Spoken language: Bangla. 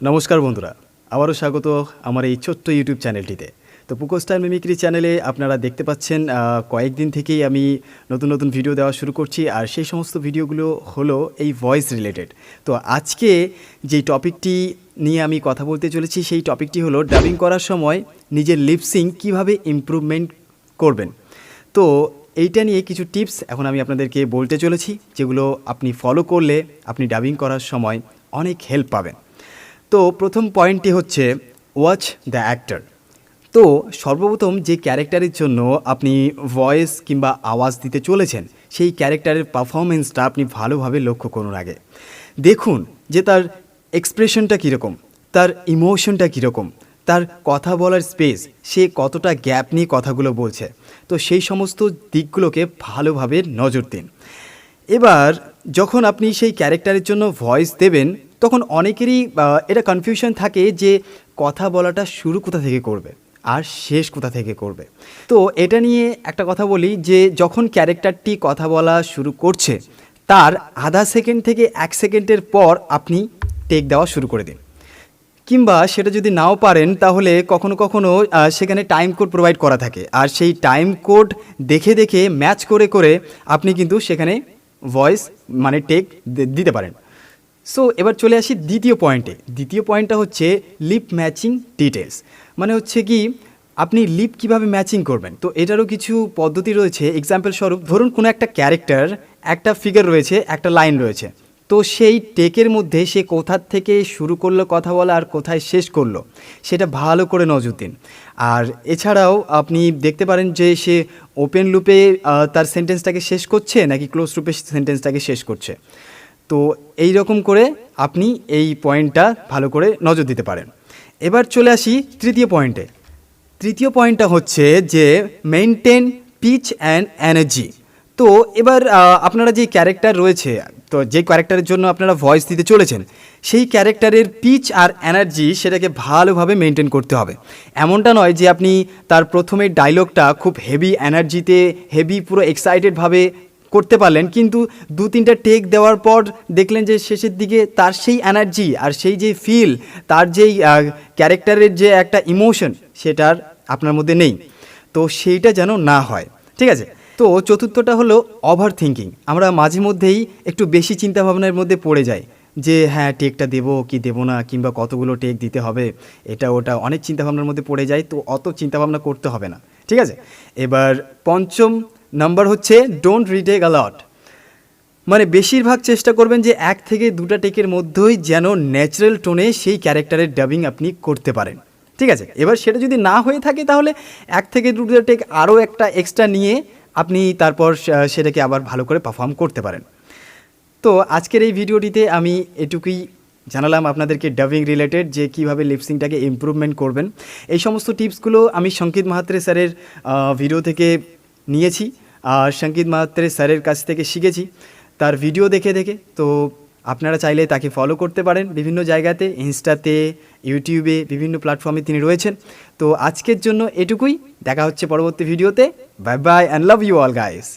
নমস্কার বন্ধুরা, আবারও স্বাগত আমার এই ছোট্ট ইউটিউব চ্যানেলটিতে। তো পুকোস্টার মিমিক্রি চ্যানেলে আপনারা দেখতে পাচ্ছেন কয়েকদিন থেকেই আমি নতুন নতুন ভিডিও দেওয়া শুরু করছি, আর সেই সমস্ত ভিডিওগুলো হলো এই ভয়েস রিলেটেড। তো আজকে যেই টপিকটি নিয়ে আমি কথা বলতে চলেছি, সেই টপিকটি হলো ডাবিং করার সময় নিজের লিপসিং কীভাবে ইমপ্রুভমেন্ট করবেন। তো এইটা নিয়ে কিছু টিপস এখন আমি আপনাদেরকে বলতে চলেছি, যেগুলো আপনি ফলো করলে আপনি ডাবিং করার সময় অনেক হেল্প পাবেন। তো প্রথম পয়েন্টটি হচ্ছে ওয়াচ দ্য অ্যাক্টর তো সর্বপ্রথম যে ক্যারেক্টারের জন্য আপনি ভয়েস কিংবা আওয়াজ দিতে চলেছেন, সেই ক্যারেক্টারের পারফরমেন্সটা আপনি ভালোভাবে লক্ষ্য করুন আগে। দেখুন যে তার এক্সপ্রেশনটা কীরকম, তার ইমোশনটা কীরকম, তার কথা বলার স্পেস সে কতটা গ্যাপ নিয়ে কথাগুলো বলছে। তো সেই সমস্ত দিকগুলোকে ভালোভাবে নজর দিন। এবার যখন আপনি সেই ক্যারেক্টারের জন্য ভয়েস দেবেন তখন অনেকেরই এটা কনফিউশন থাকে যে কথা বলাটা শুরু কোথা থেকে করবে? আর শেষ কোথা থেকে করবে? তো এটা নিয়ে একটা কথা বলি যে যখন ক্যারেক্টারটি কথা বলা শুরু করছে, তার আধা সেকেন্ড থেকে এক সেকেন্ডের পর আপনি টেক দেওয়া শুরু করে দিন। কিংবা সেটা যদি নাও পারেন, তাহলে কখনো কখনো সেখানে টাইম কোড প্রোভাইড করা থাকে। আর সেই টাইম কোড দেখে দেখে ম্যাচ করে করে আপনি কিন্তু সেখানে ভয়েস মানে টেক দিতে পারেন। সো এবার চলে আসি দ্বিতীয় পয়েন্টে দ্বিতীয় পয়েন্টটা হচ্ছে লিপ ম্যাচিং ডিটেলস মানে হচ্ছে কি, আপনি লিপ কীভাবে ম্যাচিং করবেন? তো এটারও কিছু পদ্ধতি রয়েছে। এক্সাম্পল স্বরূপ, ধরুন কোনো একটা ক্যারেক্টার একটা ফিগার রয়েছে, একটা লাইন রয়েছে। তো সেই টেকের মধ্যে সে কোথার থেকে শুরু করল কথা বলা আর কোথায় শেষ করল, সেটা ভালো করে নজর দিন। আর এছাড়াও আপনি দেখতে পারেন যে সে ওপেন লুপে তার সেন্টেন্সটাকে শেষ করছে নাকি ক্লোজ লুপে সেন্টেন্সটাকে শেষ করছে। তো এই রকম করে আপনি এই পয়েন্টটা ভালো করে নজর দিতে পারেন। এবার চলে আসি তৃতীয় পয়েন্টে। তৃতীয় পয়েন্টটা হচ্ছে যে মেনটেন পিচ অ্যান্ড এনার্জি তো এবার আপনারা যে ক্যারেক্টার রয়েছে, তো যে ক্যারেক্টারের জন্য আপনারা ভয়েস দিতে চলেছেন, সেই ক্যারেক্টারের পিচ আর এনার্জি সেটাকে ভালোভাবে মেনটেন করতে হবে। এমনটা নয় যে আপনি তার প্রথমে ডায়লগটা খুব হেভি এনার্জিতে হেভি পুরো এক্সাইটেডভাবে করতে পারলেন, কিন্তু দু তিনটা টেক দেওয়ার পর দেখলেন যে শেষের দিকে তার সেই এনার্জি আর সেই যে ফিল তার যেই ক্যারেক্টারের যে একটা ইমোশন সেটার আপনার মধ্যে নেই। তো সেইটা যেন না হয়। ঠিক আছে? তো চতুর্থটা হলো ওভার থিঙ্কিং আমরা মাঝে মধ্যেই একটু বেশি চিন্তাভাবনার মধ্যে পড়ে যাই যে হ্যাঁ টেকটা দেবো কি দেবো না, কিংবা কতগুলো টেক দিতে হবে, এটা ওটা অনেক চিন্তাভাবনার মধ্যে পড়ে যায় তো অত চিন্তাভাবনা করতে হবে না। ঠিক আছে? এবার পঞ্চম নাম্বার হচ্ছে ডোন্ট রিটেক অ্যালট মানে বেশিরভাগ চেষ্টা করবেন যে এক থেকে দুটা টেকের মধ্যেই যেন ন্যাচারাল টোনে সেই ক্যারেক্টারের ডাবিং আপনি করতে পারেন। ঠিক আছে? এবার সেটা যদি না হয়ে থাকে তাহলে এক থেকে দুটো টেক আরও একটা এক্সট্রা নিয়ে আপনি তারপর সেটাকে আবার ভালো করে পারফর্ম করতে পারেন। তো আজকের এই ভিডিওটিতে আমি এটুকুই জানালাম আপনাদেরকে ডাবিং রিলেটেড যে কীভাবে লিপসিংটাকে ইমপ্রুভমেন্ট করবেন। এই সমস্ত টিপসগুলো আমি সঙ্কিত মাহাত্রে স্যারের ভিডিও থেকে নিয়েছি। আর সংগীত মাহাত্রে স্যারের কাছ থেকে শিখেছি। তার ভিডিও দেখে দেখে তো আপনারা চাইলে তাকে ফলো করতে পারেন। বিভিন্ন জায়গাতে, ইনস্টাতে, ইউটিউবে বিভিন্ন প্ল্যাটফর্মে তিনি রয়েছেন। তো আজকের জন্য এটুকুই। দেখা হচ্ছে পরবর্তী ভিডিওতে। Bye bye and love you all guys